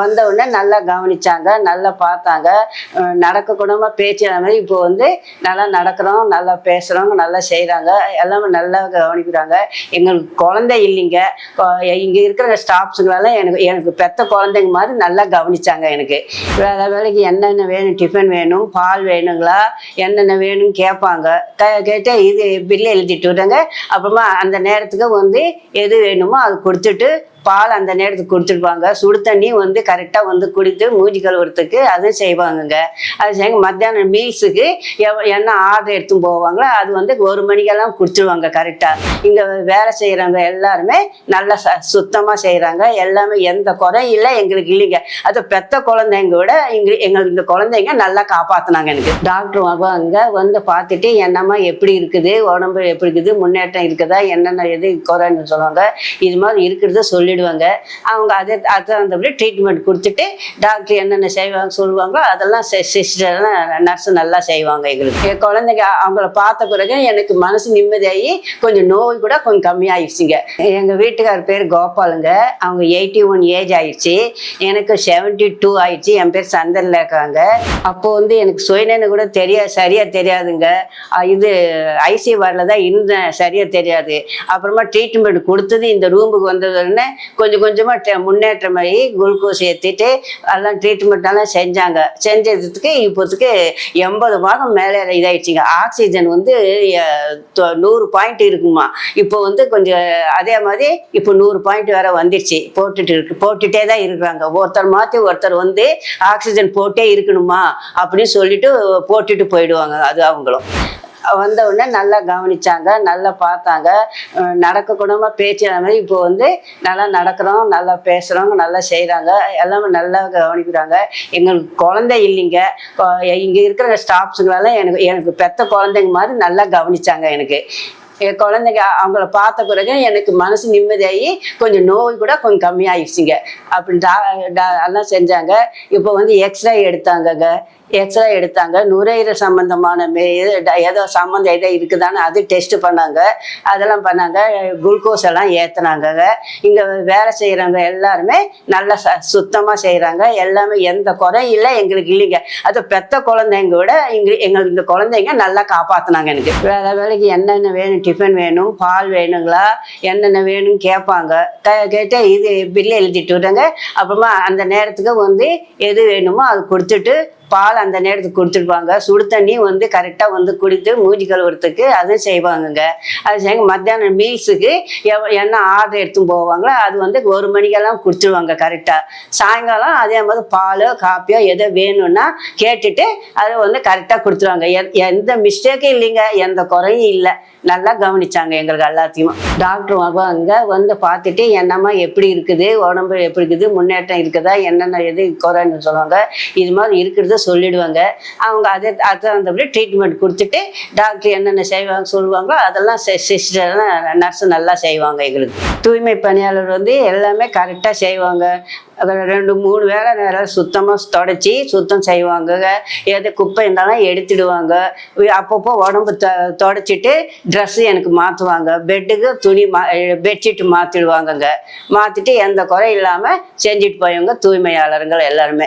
வந்த உடனே நல்லா கவனிச்சாங்க நல்லா பார்த்தாங்க. நடக்க கூடமா பேச்சு மாதிரி இப்போ வந்து நல்லா நடக்கிறோம் நல்லா பேசுகிறோம் நல்லா செய்கிறாங்க எல்லாமே நல்லா கவனிக்கிறாங்க. எங்களுக்கு குழந்தை இல்லைங்க. இங்கே இருக்கிற ஸ்டாஃப்ஸுங்களெல்லாம் எனக்கு எனக்கு பெத்த குழந்தைங்க மாதிரி நல்லா கவனிச்சாங்க எனக்கு. வேலை வேலைக்கு என்னென்ன வேணும் டிஃபன் வேணும் பால் வேணுங்களா? என்னென்ன வேணும்னு கேட்பாங்க. க இது பில்லு எழுதிட்டு விடுங்க. அப்புறமா அந்த நேரத்துக்கு வந்து எது வேணுமோ அது கொடுத்துட்டு பால் அந்த நேரத்துக்கு கொடுத்துருப்பாங்க சுடு தண்ணி வந்து கரெக்டாக வந்து குடித்து மூஞ்சி கழுவுறதுக்கு அதுவும் செய்வாங்கங்க. அது செய்ய மத்தியானம் மீல்ஸுக்கு என்ன ஆர்டர் எடுத்து போவாங்களோ அது வந்து ஒரு மணிக்கெல்லாம் கொடுத்துருவாங்க கரெக்டாக இங்கே வேலை செய்கிறவங்க எல்லாருமே நல்லா ச சுத்தமாக செய்கிறாங்க எல்லாமே எந்த குறையும் இல்லை எங்களுக்கு இல்லைங்க. அது பெத்த குழந்தைங்க விட எங்க எங்களுக்கு இந்த குழந்தைங்க நல்லா காப்பாற்றினாங்க எனக்கு. டாக்டர் வருவாங்க வந்து பார்த்துட்டு என்னம்மா எப்படி இருக்குது? உடம்பு எப்படி இருக்குது? முன்னேற்றம் இருக்குதா? என்னென்ன எது குறைன்னு சொல்லுவாங்க. இது மாதிரி இருக்கிறத சொல்லி போயிடுவாங்க அவங்க அதை அதை அந்தபடி ட்ரீட்மெண்ட் கொடுத்துட்டு டாக்டர் என்னென்ன செய்வாங்க சொல்லுவாங்களோ அதெல்லாம் சிஸ்டர்லாம் நர்ஸ் நல்லா செய்வாங்க எங்களுக்கு. என் குழந்தைங்க அவங்கள பார்த்த பிறகு எனக்கு மனசு நிம்மதியாகி கொஞ்சம் நோய் கூட கொஞ்சம் கம்மியாயிடுச்சுங்க எங்கள் வீட்டுக்கார் பேர் கோபாலுங்க. அவங்க எயிட்டி ஒன் ஏஜ் ஆயிடுச்சு எனக்கு செவன்ட்டி டூ ஆயிடுச்சு என் பேர் சந்தனில் இருக்காங்க. அப்போது வந்து எனக்கு சுயநேன்னு கூட தெரியாது சரியாக தெரியாதுங்க. இது ஐசி வரல தான் இருந்தேன். சரியாக தெரியாது. அப்புறமா ட்ரீட்மெண்ட் கொடுத்தது இந்த ரூமுக்கு வந்ததுன்னு கொஞ்சம் கொஞ்சமாக முன்னேற்றமாகி குளுக்கோஸ் ஏற்றிட்டு எல்லாம் ட்ரீட்மெண்ட்டெல்லாம் செஞ்சாங்க. செஞ்சதுக்கு இப்போதுக்கு எண்பது பாகம் மேலே இதாகிடுச்சிங்க ஆக்சிஜன் வந்து நூறு பாயிண்ட் இருக்குமா. இப்போ வந்து கொஞ்சம் அதே மாதிரி இப்போ நூறு பாயிண்ட் வேற வந்துடுச்சு. போட்டுட்டு இருக்கு. போட்டுட்டே தான் இருக்கிறாங்க. ஒருத்தர் மாற்றி ஒருத்தர் வந்து ஆக்சிஜன் போட்டே இருக்கணுமா அப்படின்னு சொல்லிட்டு போட்டுட்டு போயிடுவாங்க. அது அவங்களும். வந்த உடனே நல்லா கவனிச்சாங்க நல்லா பார்த்தாங்க. அஹ் நடக்க கூடமா பேச்சு மாதிரி இப்போ வந்து நல்லா நடக்கிறோம் நல்லா பேசுகிறோம் நல்லா செய்கிறாங்க எல்லாமே நல்லா கவனிக்கிறாங்க. எங்களுக்கு குழந்தை இல்லைங்க. இங்கே இருக்கிற ஸ்டாஃப்ஸுங்களெல்லாம் எனக்கு எனக்கு பெத்த குழந்தைங்க மாதிரி நல்லா கவனிச்சாங்க எனக்கு. என் குழந்தைங்க அவங்கள பார்த்த பிறகு எனக்கு மனசு நிம்மதியாகி கொஞ்சம் நோய் கூட கொஞ்சம் கம்மியாயிடுச்சுங்க. அப்படி டா டா- எல்லாம் செஞ்சாங்க. இப்போ வந்து எக்ஸ்ரே எடுத்தாங்கங்க. எக்ஸ்ரே எடுத்தாங்க. நுரையீரல் சம்பந்தமான மே- ட- ஏதோ சம்மந்தம் ஏதோ இருக்குதான்னு அது டெஸ்ட் பண்ணாங்க. அதெல்லாம் பண்ணாங்க. குளுக்கோஸ் எல்லாம் ஏற்றுனாங்கங்க இங்கே வேலை செய்கிறவங்க எல்லாருமே நல்லா ச சுத்தமாக செய்கிறாங்க எல்லாமே எந்த குறையும் இல்லை எங்களுக்கு இல்லைங்க. அது பெத்த குழந்தைங்க விட எங்க எங்களுக்கு இந்த குழந்தைங்க நல்லா காப்பாற்றினாங்க எனக்கு. வேலை வேலைக்கு என்னென்ன வேணும் டிஃபன் வேணும் பால் வேணுங்களா? என்னென்ன வேணும்னு கேட்பாங்க. க கேட்டால் இது பில்லு எழுதிட்டு விட்டாங்க அப்புறமா அந்த நேரத்துக்கு வந்து எது வேணுமோ அது கொடுத்துட்டு பால் அந்த நேரத்துக்கு கொடுத்துருப்பாங்க. சுடு தண்ணி வந்து கரெக்டாக வந்து குடித்து மூஞ்சி கழுவுறதுக்கு அதுவும் செய்வாங்கங்க. அது செய்ய மத்தியானம் மீல்ஸுக்கு என்ன ஆர்டர் எடுத்து போவாங்களோ அது வந்து ஒரு மணிக்கெல்லாம் கொடுத்துருவாங்க கரெக்டாக சாயங்காலம் அதே மாதிரி பாலோ காப்பியோ எதோ வேணும்னா கேட்டுட்டு அதை வந்து கரெக்டாக கொடுத்துருவாங்க. எந்த மிஸ்டேக்கும் இல்லைங்க. எந்த குறையும் இல்லை. நல்லா கவனிச்சாங்க எங்களுக்கு எல்லாத்தையும். டாக்டர் வருவாங்க வந்து பார்த்துட்டு என்னம்மா எப்படி இருக்குது? உடம்பு எப்படி இருக்குது? முன்னேற்றம் இருக்குதா? என்னென்ன எது குறைன்னு சொல்லுவாங்க. இது மாதிரி இருக்கிறது சொல்லிடுவாங்க. அவங்க அதை அதை அந்தபடி ட்ரீட்மெண்ட் கொடுத்துட்டு டாக்டர் என்னென்ன செய்வாங்க சொல்லுவாங்களோ அதெல்லாம் சிஸ்டர்லாம் நர்ஸ் நல்லா செய்வாங்க எங்களுக்கு. தூய்மை பணியாளர் வந்து எல்லாமே கரெக்டாக செய்வாங்க. ரெண்டு மூணு வேளை நேரம் சுத்தமாக தொடச்சி சுத்தம் செய்வாங்க. எது குப்பை இருந்தாலும் எடுத்துடுவாங்க. அப்பப்போ உடம்பு த தொடச்சிட்டு ட்ரெஸ்ஸு எனக்கு மாற்றுவாங்க பெட்டுக்கு துணி மா பெட்ஷீட் மாற்றிடுவாங்கங்க மாற்றிட்டு எந்த குறை இல்லாமல் செஞ்சுட்டு போயவங்க தூய்மையாளருங்கள் எல்லாருமே.